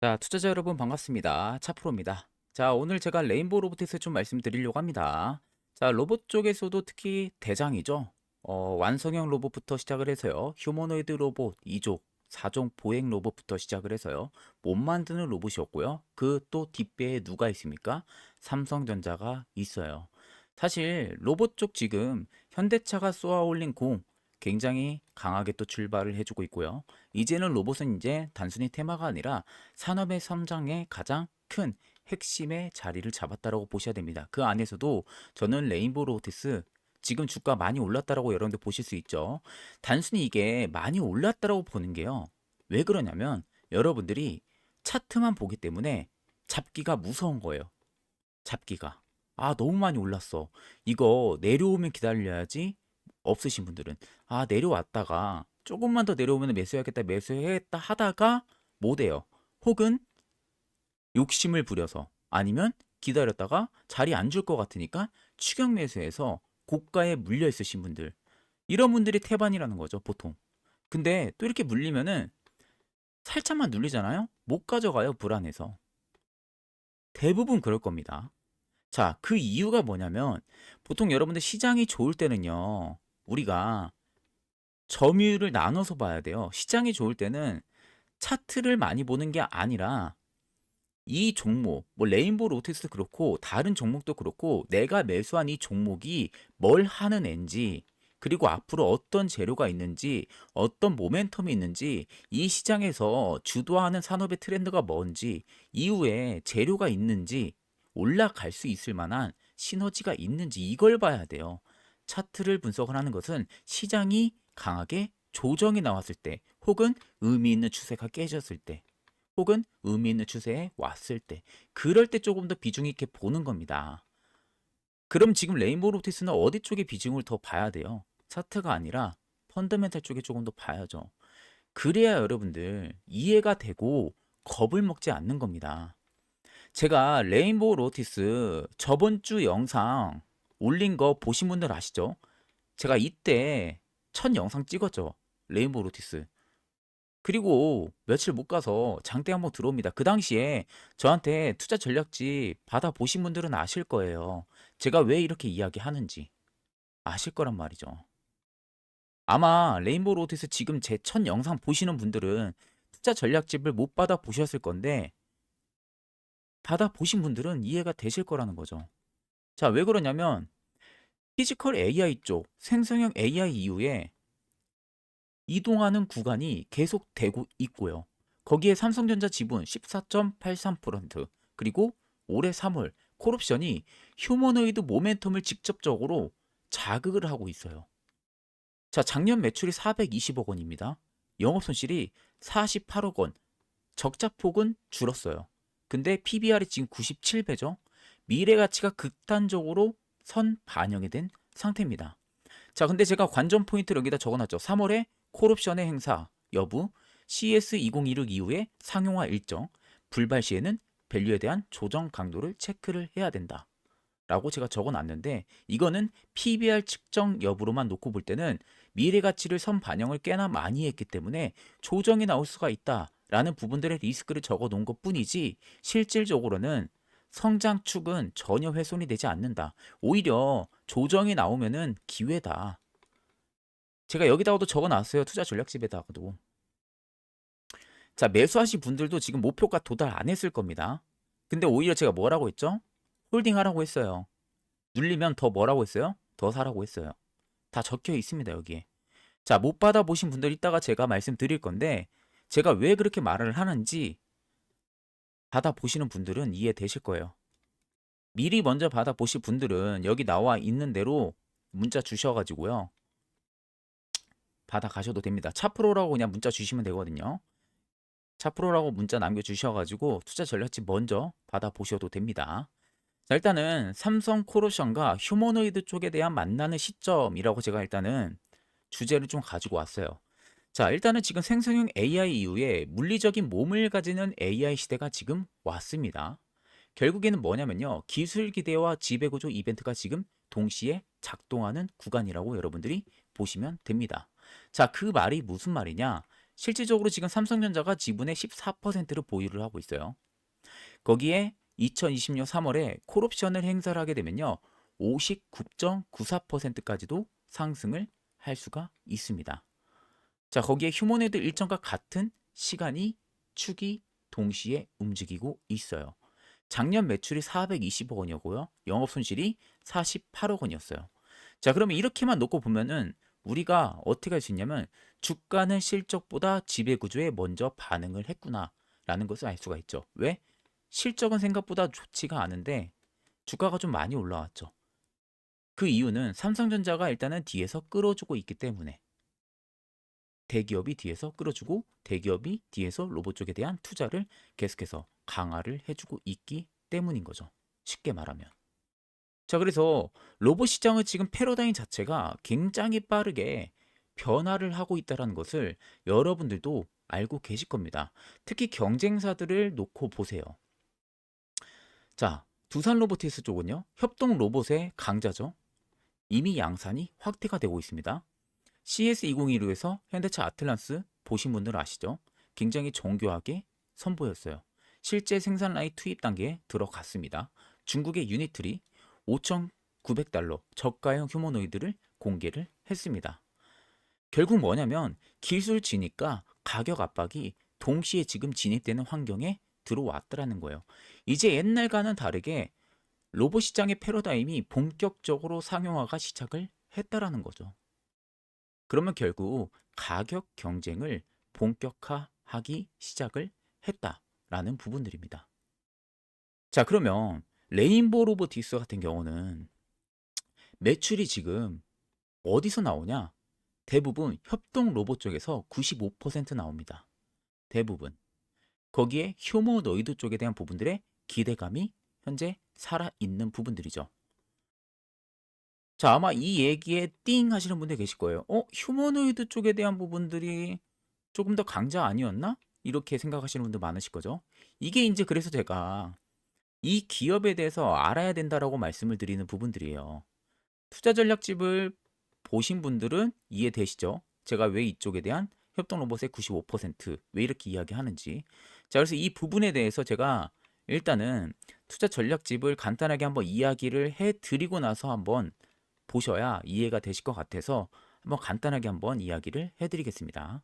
자, 투자자 여러분 반갑습니다. 차프로입니다. 자, 오늘 제가 레인보우 로보트에서 좀 말씀드리려고 합니다. 자, 로봇 쪽에서도 특히 대장이죠. 어, 완성형 로봇부터 시작을 해서요. 휴머노이드 로봇 2족, 4종 보행 로봇부터 시작을 해서요. 못 만드는 로봇이었고요. 그 또 뒷배에 누가 있습니까? 삼성전자가 있어요. 사실 로봇 쪽 지금 현대차가 쏘아 올린 공 굉장히 강하게 또 출발을 해주고 있고요. 이제는 로봇은 이제 단순히 테마가 아니라 산업의 성장의 가장 큰 핵심의 자리를 잡았다라고 보셔야 됩니다. 그 안에서도 저는 레인보우 로보티스 지금 주가 많이 올랐다라고 여러분들 보실 수 있죠. 단순히 이게 많이 올랐다라고 보는 게요. 왜 그러냐면 여러분들이 차트만 보기 때문에 잡기가 무서운 거예요. 잡기가. 아, 너무 많이 올랐어. 이거 내려오면 기다려야지. 없으신 분들은 아, 내려왔다가 조금만 더 내려오면 매수해야겠다, 매수해야겠다 하다가 못 해요. 혹은 욕심을 부려서 아니면 기다렸다가 자리 안 줄 것 같으니까 추격 매수해서 고가에 물려 있으신 분들 이런 분들이 태반이라는 거죠, 보통. 근데 또 이렇게 물리면은 살짝만 눌리잖아요? 못 가져가요, 불안해서. 대부분 그럴 겁니다. 자, 그 이유가 뭐냐면 보통 여러분들 시장이 좋을 때는요. 우리가 점유율을 나눠서 봐야 돼요. 시장이 좋을 때는 차트를 많이 보는 게 아니라 이 종목, 뭐 레인보우 로테스도 그렇고 다른 종목도 그렇고 내가 매수한 이 종목이 뭘 하는 앤지 그리고 앞으로 어떤 재료가 있는지 어떤 모멘텀이 있는지 이 시장에서 주도하는 산업의 트렌드가 뭔지 이후에 재료가 있는지 올라갈 수 있을 만한 시너지가 있는지 이걸 봐야 돼요. 차트를 분석을 하는 것은 시장이 강하게 조정이 나왔을 때 혹은 의미 있는 추세가 깨졌을 때 혹은 의미 있는 추세에 왔을 때 그럴 때 조금 더 비중 있게 보는 겁니다. 그럼 지금 레인보우 로티스는 어디 쪽에 비중을 더 봐야 돼요? 차트가 아니라 펀더멘탈 쪽에 조금 더 봐야죠. 그래야 여러분들 이해가 되고 겁을 먹지 않는 겁니다. 제가 레인보우 로티스 저번 주 영상 올린 거 보신 분들 아시죠? 제가 이때 첫 영상 찍었죠. 레인보우 로티스. 그리고 며칠 못 가서 장대 한번 들어옵니다. 그 당시에 저한테 투자 전략집 받아 보신 분들은 아실 거예요. 제가 왜 이렇게 이야기하는지 아실 거란 말이죠. 아마 레인보우 로티스 지금 제 첫 영상 보시는 분들은 투자 전략집을 못 받아 보셨을 건데 받아 보신 분들은 이해가 되실 거라는 거죠. 자, 왜 그러냐면 피지컬 AI 쪽 생성형 AI 이후에 이동하는 구간이 계속되고 있고요. 거기에 삼성전자 지분 14.83% 그리고 올해 3월 콜옵션이 휴머노이드 모멘텀을 직접적으로 자극을 하고 있어요. 자, 작년 매출이 420억 원입니다. 영업 손실이 48억 원. 적자 폭은 줄었어요. 근데 PBR이 지금 97배죠. 미래 가치가 극단적으로 선 반영이 된 상태입니다. 자, 근데 제가 관전 포인트를 여기다 적어놨죠. 3월에 콜옵션의 행사 여부, CS2016 이후에 상용화 일정, 불발 시에는 밸류에 대한 조정 강도를 체크를 해야 된다. 라고 제가 적어놨는데 이거는 PBR 측정 여부로만 놓고 볼 때는 미래 가치를 선 반영을 꽤나 많이 했기 때문에 조정이 나올 수가 있다 라는 부분들의 리스크를 적어 놓은 것 뿐이지 실질적으로는 성장 축은 전혀 훼손이 되지 않는다. 오히려 조정이 나오면은 기회다. 제가 여기다가도 적어 놨어요. 투자 전략집에다가도. 자, 매수하신 분들도 지금 목표가 도달 안 했을 겁니다. 근데 오히려 제가 뭐라고 했죠? 홀딩 하라고 했어요. 눌리면 더 뭐라고 했어요? 더 사라고 했어요. 다 적혀 있습니다, 여기에. 자, 못 받아보신 분들 이따가 제가 말씀드릴 건데, 제가 왜 그렇게 말을 하는지 받아보시는 분들은 이해되실 거예요. 미리 먼저 받아보실 분들은 여기 나와 있는 대로 문자 주셔가지고요. 받아가셔도 됩니다. 차프로라고 그냥 문자 주시면 되거든요. 차프로라고 문자 남겨주셔가지고 투자 전략집 먼저 받아보셔도 됩니다. 자, 일단은 삼성 코로션과 휴머노이드 쪽에 대한 만나는 시점이라고 제가 일단은 주제를 좀 가지고 왔어요. 자, 일단은 지금 생성형 AI 이후에 물리적인 몸을 가지는 AI 시대가 지금 왔습니다. 결국에는 뭐냐면요. 기술 기대와 지배 구조 이벤트가 지금 동시에 작동하는 구간이라고 여러분들이 보시면 됩니다. 자, 그 말이 무슨 말이냐? 실질적으로 지금 삼성전자가 지분의 14%를 보유를 하고 있어요. 거기에 2020년 3월에 콜옵션을 행사를 하게 되면요. 59.94%까지도 상승을 할 수가 있습니다. 자, 거기에 휴머노이드 일정과 같은 시간이 축이 동시에 움직이고 있어요. 작년 매출이 420억 원이었고요. 영업 손실이 48억 원이었어요. 자, 그러면 이렇게만 놓고 보면은 우리가 어떻게 할 수 있냐면 주가는 실적보다 지배 구조에 먼저 반응을 했구나라는 것을 알 수가 있죠. 왜? 실적은 생각보다 좋지가 않은데 주가가 좀 많이 올라왔죠. 그 이유는 삼성전자가 일단은 뒤에서 끌어주고 있기 때문에 대기업이 뒤에서 끌어주고 대기업이 뒤에서 로봇 쪽에 대한 투자를 계속해서 강화를 해주고 있기 때문인 거죠. 쉽게 말하면. 자, 그래서 로봇 시장의 지금 패러다임 자체가 굉장히 빠르게 변화를 하고 있다는 것을 여러분들도 알고 계실 겁니다. 특히 경쟁사들을 놓고 보세요. 자, 두산 로보티스 쪽은요, 협동 로봇의 강자죠. 이미 양산이 확대가 되고 있습니다. CS2016에서 현대차 아틀란스 보신 분들 아시죠? 굉장히 정교하게 선보였어요. 실제 생산 라인 투입 단계에 들어갔습니다. 중국의 유니트리 5,900달러 저가형 휴머노이드를 공개를 했습니다. 결국 뭐냐면 기술 지니까 가격 압박이 동시에 지금 진입되는 환경에 들어왔다라는 거예요. 이제 옛날과는 다르게 로봇 시장의 패러다임이 본격적으로 상용화가 시작을 했다라는 거죠. 그러면 결국 가격 경쟁을 본격화하기 시작을 했다라는 부분들입니다. 자, 그러면 레인보우 로보틱스 같은 경우는 매출이 지금 어디서 나오냐? 대부분 협동 로봇 쪽에서 95% 나옵니다. 대부분. 거기에 휴머노이드 쪽에 대한 부분들의 기대감이 현재 살아있는 부분들이죠. 자, 아마 이 얘기에 띵 하시는 분들 계실 거예요. 어, 휴머노이드 쪽에 대한 부분들이 조금 더 강자 아니었나? 이렇게 생각하시는 분들 많으실 거죠. 이게 이제 그래서 제가 이 기업에 대해서 알아야 된다라고 말씀을 드리는 부분들이에요. 투자 전략집을 보신 분들은 이해되시죠? 제가 왜 이쪽에 대한 협동 로봇의 95%왜 이렇게 이야기하는지. 자, 그래서 이 부분에 대해서 제가 일단은 투자 전략집을 간단하게 한번 이야기를 해 드리고 나서 한번 보셔야 이해가 되실 것 같아서 한번 간단하게 한번 이야기를 해 드리겠습니다.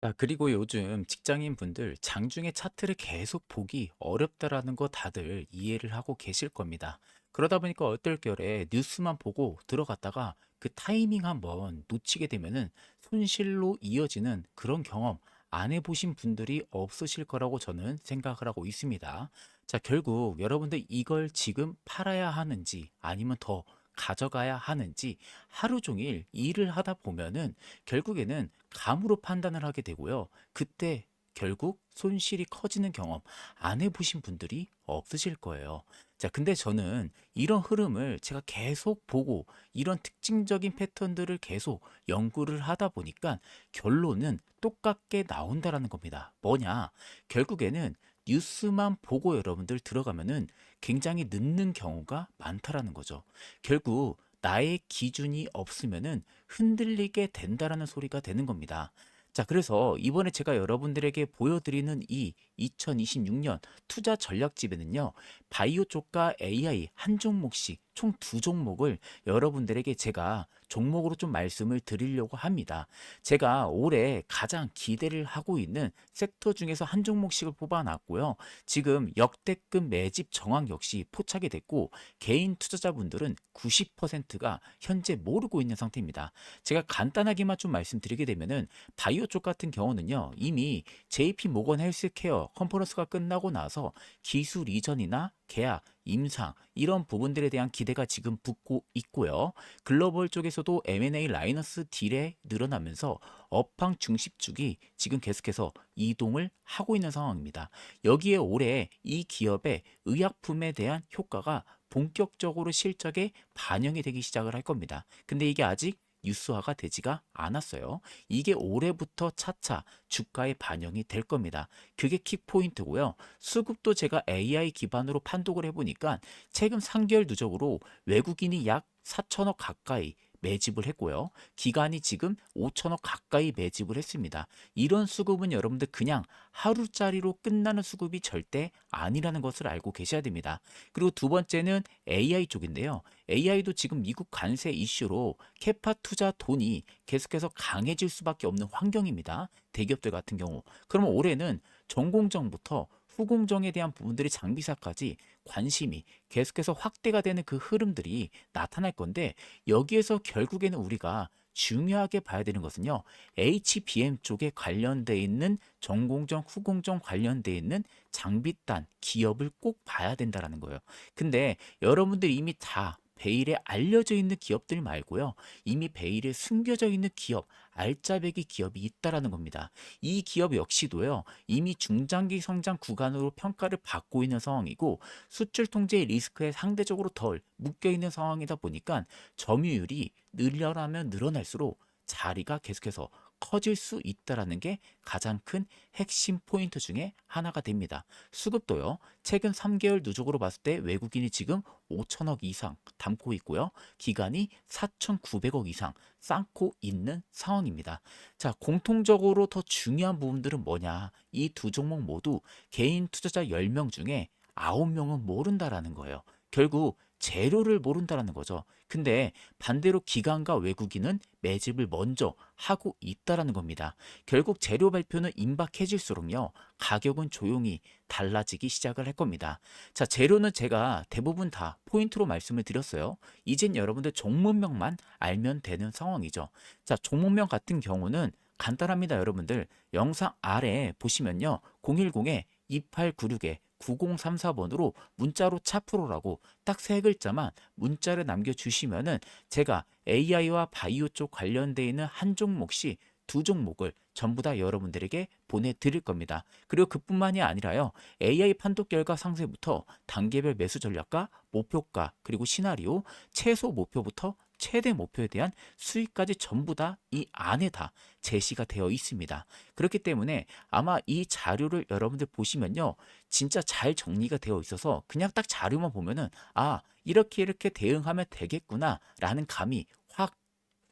자, 그리고 요즘 직장인 분들 장중에 차트를 계속 보기 어렵다라는 거 다들 이해를 하고 계실 겁니다. 그러다 보니까 어떨 결에 뉴스만 보고 들어갔다가 그 타이밍 한번 놓치게 되면은 손실로 이어지는 그런 경험 안 해보신 분들이 없으실 거라고 저는 생각을 하고 있습니다. 자, 결국 여러분들 이걸 지금 팔아야 하는지 아니면 더 가져가야 하는지 하루 종일 일을 하다 보면은 결국에는 감으로 판단을 하게 되고요. 그때 결국 손실이 커지는 경험 안 해보신 분들이 없으실 거예요. 자, 근데 저는 이런 흐름을 제가 계속 보고 이런 특징적인 패턴들을 계속 연구를 하다 보니까 결론은 똑같게 나온다라는 겁니다. 뭐냐? 결국에는 뉴스만 보고 여러분들 들어가면은 굉장히 늦는 경우가 많다라는 거죠. 결국 나의 기준이 없으면은 흔들리게 된다라는 소리가 되는 겁니다. 자, 그래서 이번에 제가 여러분들에게 보여드리는 이 2026년 투자 전략집에는요, 바이오 쪽과 AI 한 종목씩 총 두 종목을 여러분들에게 제가 종목으로 좀 말씀을 드리려고 합니다. 제가 올해 가장 기대를 하고 있는 섹터 중에서 한 종목씩을 뽑아놨고요. 지금 역대급 매집 정황 역시 포착이 됐고 개인 투자자분들은 90%가 현재 모르고 있는 상태입니다. 제가 간단하게만 좀 말씀드리게 되면은 바이오 쪽 같은 경우는요. 이미 JP 모건 헬스케어 컨퍼런스가 끝나고 나서 기술 이전이나 계약, 임상 이런 부분들에 대한 기대가 지금 붙고 있고요. 글로벌 쪽에서도 M&A 라이너스 딜에 늘어나면서 업황 중심축이 지금 계속해서 이동을 하고 있는 상황입니다. 여기에 올해 이 기업의 의약품에 대한 효과가 본격적으로 실적에 반영이 되기 시작을 할 겁니다. 근데 이게 아직 뉴스화가 되지가 않았어요. 이게 올해부터 차차 주가에 반영이 될 겁니다. 그게 킥포인트고요. 수급도 제가 AI 기반으로 판독을 해보니까 최근 3개월 누적으로 외국인이 약 4천억 가까이 매집을 했고요. 기간이 지금 5천억 가까이 매집을 했습니다. 이런 수급은 여러분들 그냥 하루짜리로 끝나는 수급이 절대 아니라는 것을 알고 계셔야 됩니다. 그리고 두 번째는 AI 쪽인데요. AI도 지금 미국 관세 이슈로 캐파 투자 돈이 계속해서 강해질 수밖에 없는 환경입니다. 대기업들 같은 경우. 그러면 올해는 전공정부터 후공정에 대한 부분들이 장비사까지 관심이 계속해서 확대가 되는 그 흐름들이 나타날 건데 여기에서 결국에는 우리가 중요하게 봐야 되는 것은요. HBM 쪽에 관련돼 있는 전공정, 후공정 관련돼 있는 장비단 기업을 꼭 봐야 된다라는 거예요. 근데 여러분들이 이미 다 베일에 알려져 있는 기업들 말고요. 이미 베일에 숨겨져 있는 기업, 알짜배기 기업이 있다라는 겁니다. 이 기업 역시도요. 이미 중장기 성장 구간으로 평가를 받고 있는 상황이고 수출 통제 리스크에 상대적으로 덜 묶여 있는 상황이다 보니까 점유율이 늘려나면 늘어날수록 자리가 계속해서 커질 수 있다라는 게 가장 큰 핵심 포인트 중에 하나가 됩니다. 수급도요. 최근 3개월 누적으로 봤을 때 외국인이 지금 5천억 이상 담고 있고요. 기간이 4,900억 이상 쌓고 있는 상황입니다. 자, 공통적으로 더 중요한 부분들은 뭐냐? 이 두 종목 모두 개인 투자자 10명 중에 9명은 모른다라는 거예요. 결국 재료를 모른다라는 거죠. 근데 반대로 기관과 외국인은 매집을 먼저 하고 있다라는 겁니다. 결국 재료 발표는 임박해질수록요. 가격은 조용히 달라지기 시작을 할 겁니다. 자, 재료는 제가 대부분 다 포인트로 말씀을 드렸어요. 이젠 여러분들 종목명만 알면 되는 상황이죠. 자, 종목명 같은 경우는 간단합니다, 여러분들. 영상 아래 보시면요. 010에 2896에 9034번으로 문자로 차프로라고 딱 세 글자만 문자를 남겨주시면은 제가 AI와 바이오 쪽 관련돼 있는 한 종목씩 두 종목을 전부 다 여러분들에게 보내드릴 겁니다. 그리고 그뿐만이 아니라요. AI 판독 결과 상세부터 단계별 매수 전략과 목표가 그리고 시나리오 최소 목표부터 최대 목표에 대한 수익까지 전부 다 이 안에 다 제시가 되어 있습니다. 그렇기 때문에 아마 이 자료를 여러분들 보시면요. 진짜 잘 정리가 되어 있어서 그냥 딱 자료만 보면은 아, 이렇게 이렇게 대응하면 되겠구나 라는 감이 확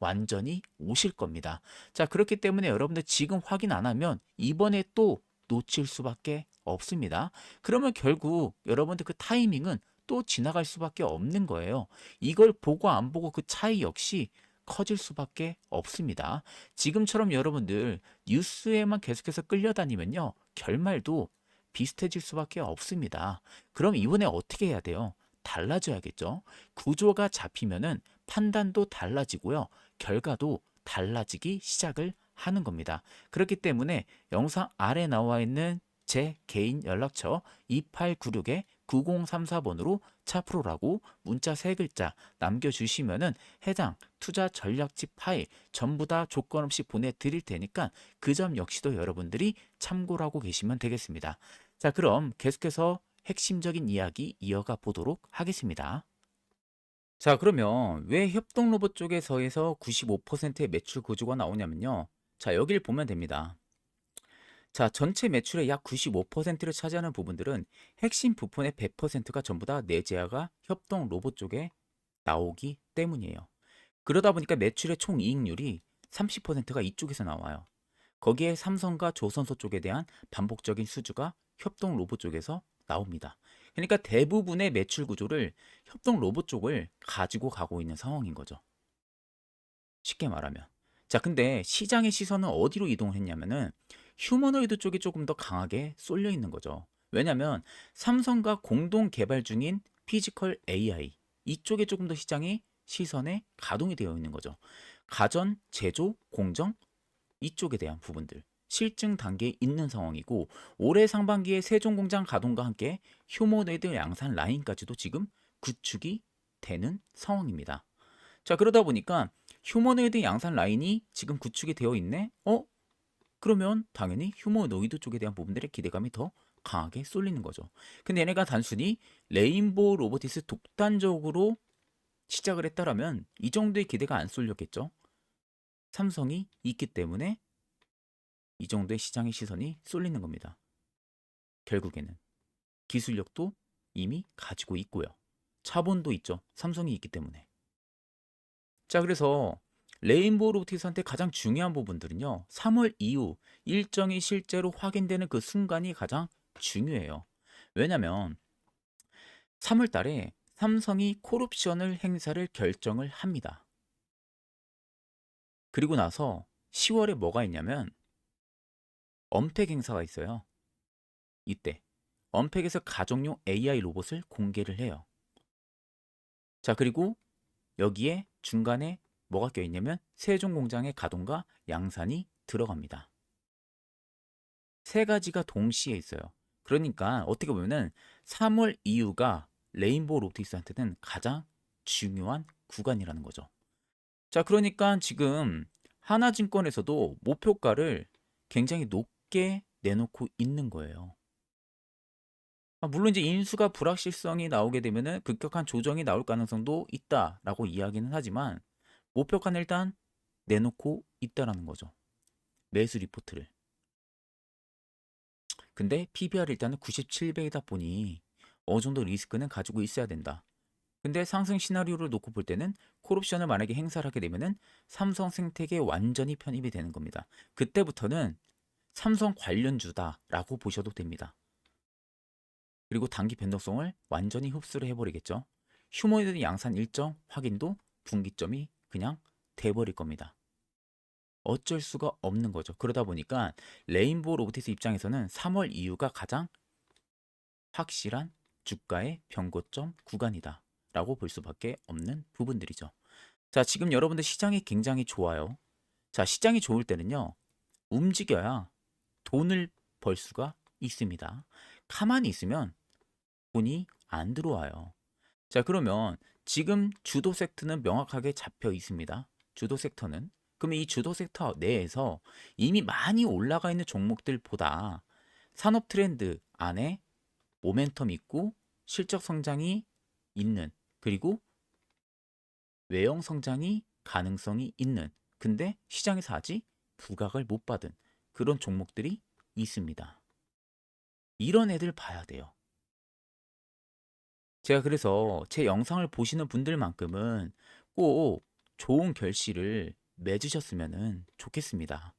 완전히 오실 겁니다. 자, 그렇기 때문에 여러분들 지금 확인 안 하면 이번에 또 놓칠 수밖에 없습니다. 그러면 결국 여러분들 그 타이밍은 또 지나갈 수밖에 없는 거예요. 이걸 보고 안 보고 그 차이 역시 커질 수밖에 없습니다. 지금처럼 여러분들 뉴스에만 계속해서 끌려다니면요. 결말도 비슷해질 수밖에 없습니다. 그럼 이번에 어떻게 해야 돼요? 달라져야겠죠. 구조가 잡히면은 판단도 달라지고요. 결과도 달라지기 시작을 하는 겁니다. 그렇기 때문에 영상 아래 나와 있는 제 개인 연락처 2896에 9034번으로 차프로라고 문자 세 글자 남겨주시면은 해당 투자 전략집 파일 전부 다 조건 없이 보내드릴 테니까 그 점 역시도 여러분들이 참고를 하고 계시면 되겠습니다. 자, 그럼 계속해서 핵심적인 이야기 이어가 보도록 하겠습니다. 자, 그러면 왜 협동 로봇 쪽에서에서 95%의 매출 구조가 나오냐면요. 자, 여기를 보면 됩니다. 자, 전체 매출의 약 95%를 차지하는 부분들은 핵심 부품의 100%가 전부 다 내재화가 협동 로봇 쪽에 나오기 때문이에요. 그러다 보니까 매출의 총 이익률이 30%가 이쪽에서 나와요. 거기에 삼성과 조선소 쪽에 대한 반복적인 수주가 협동 로봇 쪽에서 나옵니다. 그러니까 대부분의 매출 구조를 협동 로봇 쪽을 가지고 가고 있는 상황인 거죠. 쉽게 말하면. 자, 근데 시장의 시선은 어디로 이동을 했냐면은 휴머노이드 쪽이 조금 더 강하게 쏠려 있는 거죠. 왜냐면 삼성과 공동 개발 중인 피지컬 AI 이쪽에 조금 더 시장이 시선에 가동이 되어 있는 거죠. 가전, 제조, 공정 이쪽에 대한 부분들 실증 단계에 있는 상황이고 올해 상반기에 세종 공장 가동과 함께 휴머노이드 양산 라인까지도 지금 구축이 되는 상황입니다. 자 그러다 보니까 휴머노이드 양산 라인이 지금 구축이 되어 있네. 어? 그러면 당연히 휴머노이드 쪽에 대한 부분들의 기대감이 더 강하게 쏠리는 거죠. 근데 얘네가 단순히 레인보우 로보티스 독단적으로 시작을 했다라면 이 정도의 기대가 안 쏠렸겠죠. 삼성이 있기 때문에 이 정도의 시장의 시선이 쏠리는 겁니다. 결국에는 기술력도 이미 가지고 있고요. 차본도 있죠. 삼성이 있기 때문에. 자, 그래서 레인보우 로보틱스한테 가장 중요한 부분들은요. 3월 이후 일정이 실제로 확인되는 그 순간이 가장 중요해요. 왜냐면 3월 달에 삼성이 콜옵션을 행사를 결정을 합니다. 그리고 나서 10월에 뭐가 있냐면 언팩 행사가 있어요. 이때 언팩에서 가정용 AI 로봇을 공개를 해요. 자, 그리고 여기에 중간에 뭐가 껴있냐면 세종 공장의 가동과 양산이 들어갑니다. 세 가지가 동시에 있어요. 그러니까 어떻게 보면은 3월 이후가 레인보우 로보틱스한테는 가장 중요한 구간이라는 거죠. 자, 그러니까 지금 하나증권에서도 목표가를 굉장히 높게 내놓고 있는 거예요. 아, 물론 이제 인수가 불확실성이 나오게 되면은 급격한 조정이 나올 가능성도 있다라고 이야기는 하지만 목표가는 일단 내놓고 있다라는 거죠. 매수 리포트를. 근데 PBR 일단은 97배이다 보니 어느 정도 리스크는 가지고 있어야 된다. 근데 상승 시나리오를 놓고 볼 때는 콜옵션을 만약에 행사를 하게 되면은 삼성 생태계에 완전히 편입이 되는 겁니다. 그때부터는 삼성 관련주다라고 보셔도 됩니다. 그리고 단기 변동성을 완전히 흡수를 해버리겠죠. 휴머니드 양산 일정 확인도 분기점이 그냥 돼버릴 겁니다. 어쩔 수가 없는 거죠. 그러다 보니까 레인보우 로보틱스 입장에서는 3월 이후가 가장 확실한 주가의 변고점 구간이다. 라고 볼 수밖에 없는 부분들이죠. 자, 지금 여러분들 시장이 굉장히 좋아요. 자, 시장이 좋을 때는요, 움직여야 돈을 벌 수가 있습니다. 가만히 있으면 돈이 안 들어와요. 자, 그러면 지금 주도 섹터는 명확하게 잡혀 있습니다. 주도 섹터는. 그러면 이 주도 섹터 내에서 이미 많이 올라가 있는 종목들보다 산업 트렌드 안에 모멘텀 있고 실적 성장이 있는 그리고 외형 성장이 가능성이 있는 근데 시장에서 아직 부각을 못 받은 그런 종목들이 있습니다. 이런 애들 봐야 돼요. 제가 그래서 제 영상을 보시는 분들만큼은 꼭 좋은 결실을 맺으셨으면 좋겠습니다.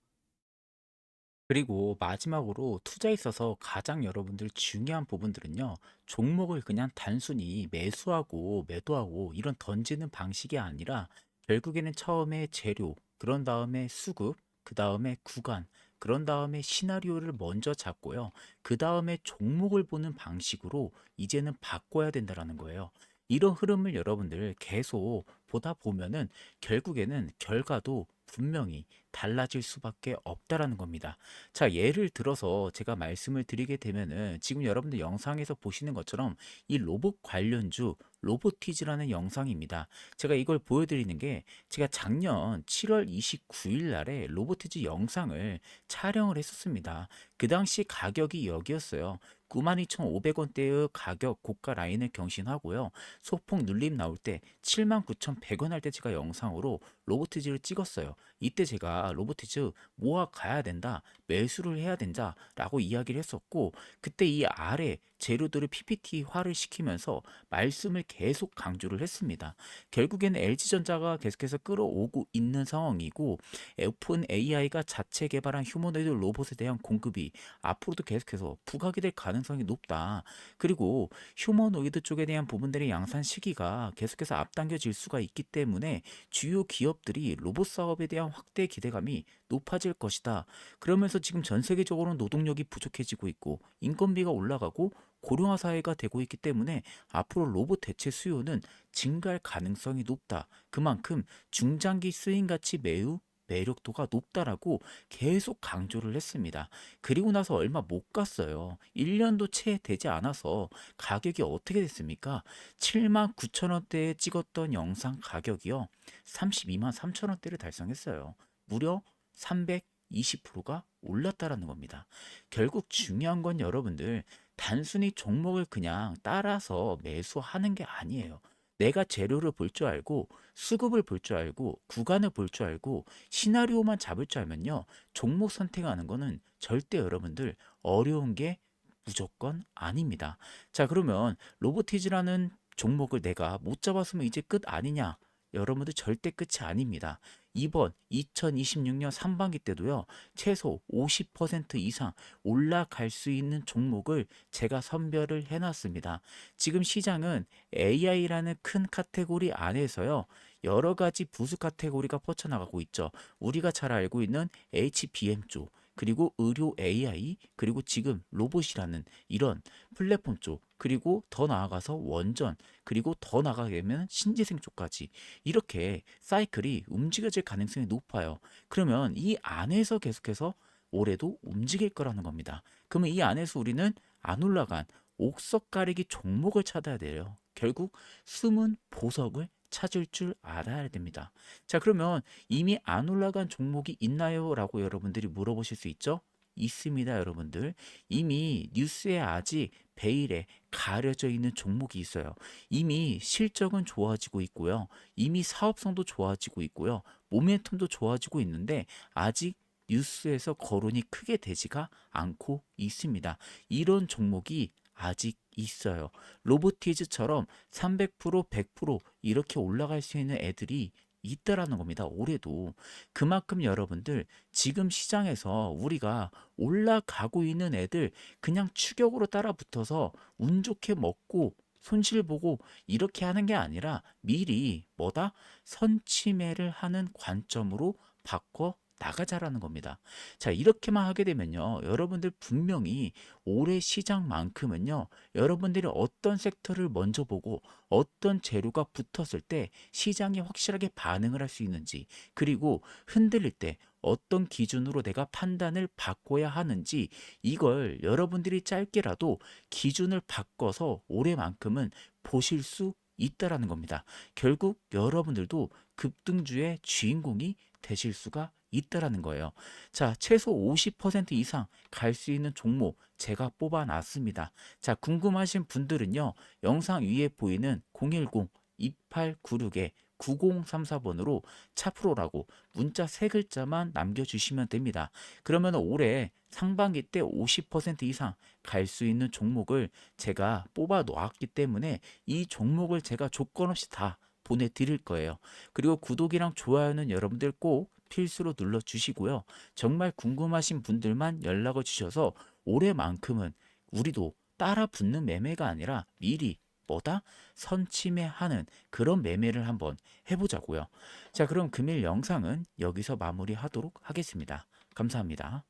그리고 마지막으로 투자에 있어서 가장 여러분들 중요한 부분들은요. 종목을 그냥 단순히 매수하고 매도하고 이런 던지는 방식이 아니라 결국에는 처음에 재료, 그런 다음에 수급, 그 다음에 구간, 그런 다음에 시나리오를 먼저 잡고요. 그 다음에 종목을 보는 방식으로 이제는 바꿔야 된다라는 거예요. 이런 흐름을 여러분들 계속 보다 보면은 결국에는 결과도 분명히 달라질 수밖에 없다라는 겁니다. 자, 예를 들어서 제가 말씀을 드리게 되면은 지금 여러분들 영상에서 보시는 것처럼 이 로봇 관련주 로보티즈라는 영상입니다. 제가 이걸 보여드리는 게 제가 작년 7월 29일 날에 로보티즈 영상을 촬영을 했었습니다. 그 당시 가격이 여기였어요. 92,500원대의 가격 고가 라인을 경신하고요. 소폭 눌림 나올 때 79,100원 할 때 제가 영상으로 로보티즈를 찍었어요. 이때 제가 로보티즈 모아 가야 된다, 매수를 해야 된다라고 이야기를 했었고 그때 이 아래 재료들을 PPT화를 시키면서 말씀을 계속 강조를 했습니다. 결국에는 LG전자가 계속해서 끌어오고 있는 상황이고 오픈 AI가 자체 개발한 휴머노이드 로봇에 대한 공급이 앞으로도 계속해서 부각이 될 가능성이 높다. 그리고 휴머노이드 쪽에 대한 부분들의 양산 시기가 계속해서 앞당겨질 수가 있기 때문에 주요 기업들이 로봇 사업에 대한 확대 기대감이 높아질 것이다. 그러면서 지금 전 세계적으로 노동력이 부족해지고 있고 인건비가 올라가고 고령화 사회가 되고 있기 때문에 앞으로 로봇 대체 수요는 증가할 가능성이 높다. 그만큼 중장기 스윙 가치 매우 매력도가 높다라고 계속 강조를 했습니다. 그리고 나서 얼마 못 갔어요. 1년도 채 되지 않아서 가격이 어떻게 됐습니까? 7만 9천 원대에 찍었던 영상 가격이요. 32만 3천 원대를 달성했어요. 무려 320%가 올랐다라는 겁니다. 결국 중요한 건 여러분들 단순히 종목을 그냥 따라서 매수하는 게 아니에요. 내가 재료를 볼 줄 알고 수급을 볼 줄 알고 구간을 볼 줄 알고 시나리오만 잡을 줄 알면요. 종목 선택하는 거는 절대 여러분들 어려운 게 무조건 아닙니다. 자, 그러면 로보티즈라는 종목을 내가 못 잡았으면 이제 끝 아니냐? 여러분들 절대 끝이 아닙니다. 이번 2026년 상반기 때도요, 최소 50% 이상 올라갈 수 있는 종목을 제가 선별을 해놨습니다. 지금 시장은 AI라는 큰 카테고리 안에서요, 여러 가지 부수 카테고리가 뻗쳐나가고 있죠. 우리가 잘 알고 있는 HBM 쪽, 그리고 의료 AI, 그리고 지금 로봇이라는 이런 플랫폼 쪽, 그리고 더 나아가서 원전, 그리고 더 나아가게 되면 신재생 쪽까지 이렇게 사이클이 움직여질 가능성이 높아요. 그러면 이 안에서 계속해서 올해도 움직일 거라는 겁니다. 그러면 이 안에서 우리는 안 올라간 옥석 가리기 종목을 찾아야 돼요. 결국 숨은 보석을 찾을 줄 알아야 됩니다. 자, 그러면 이미 안 올라간 종목이 있나요? 라고 여러분들이 물어보실 수 있죠? 있습니다, 여러분들. 이미 뉴스에 아직 베일에 가려져 있는 종목이 있어요. 이미 실적은 좋아지고 있고요. 이미 사업성도 좋아지고 있고요. 모멘텀도 좋아지고 있는데 아직 뉴스에서 거론이 크게 되지가 않고 있습니다. 이런 종목이 아직 있어요. 로보티즈처럼 300% 100% 이렇게 올라갈 수 있는 애들이 있다라는 겁니다. 올해도 그만큼 여러분들 지금 시장에서 우리가 올라가고 있는 애들 그냥 추격으로 따라 붙어서 운 좋게 먹고 손실 보고 이렇게 하는 게 아니라 미리 뭐다 선취매를 하는 관점으로 바꿔 나가자라는 겁니다. 자, 이렇게만 하게 되면요. 여러분들 분명히 올해 시장만큼은요. 여러분들이 어떤 섹터를 먼저 보고 어떤 재료가 붙었을 때 시장이 확실하게 반응을 할 수 있는지 그리고 흔들릴 때 어떤 기준으로 내가 판단을 바꿔야 하는지 이걸 여러분들이 짧게라도 기준을 바꿔서 올해만큼은 보실 수 있다라는 겁니다. 결국 여러분들도 급등주의 주인공이 되실 수가 있다라는 거예요. 자, 최소 50% 이상 갈 수 있는 종목 제가 뽑아놨습니다. 자, 궁금하신 분들은요, 영상 위에 보이는 010-2896에 9034번으로 차프로라고 문자 세 글자만 남겨주시면 됩니다. 그러면 올해 상반기 때 50% 이상 갈 수 있는 종목을 제가 뽑아 놓았기 때문에 이 종목을 제가 조건 없이 다 보내드릴 거예요. 그리고 구독이랑 좋아요는 여러분들 꼭 필수로 눌러주시고요. 정말 궁금하신 분들만 연락을 주셔서 올해만큼은 우리도 따라 붙는 매매가 아니라 미리 뭐다? 선침해하는 그런 매매를 한번 해보자고요. 자, 그럼 금일 영상은 여기서 마무리하도록 하겠습니다. 감사합니다.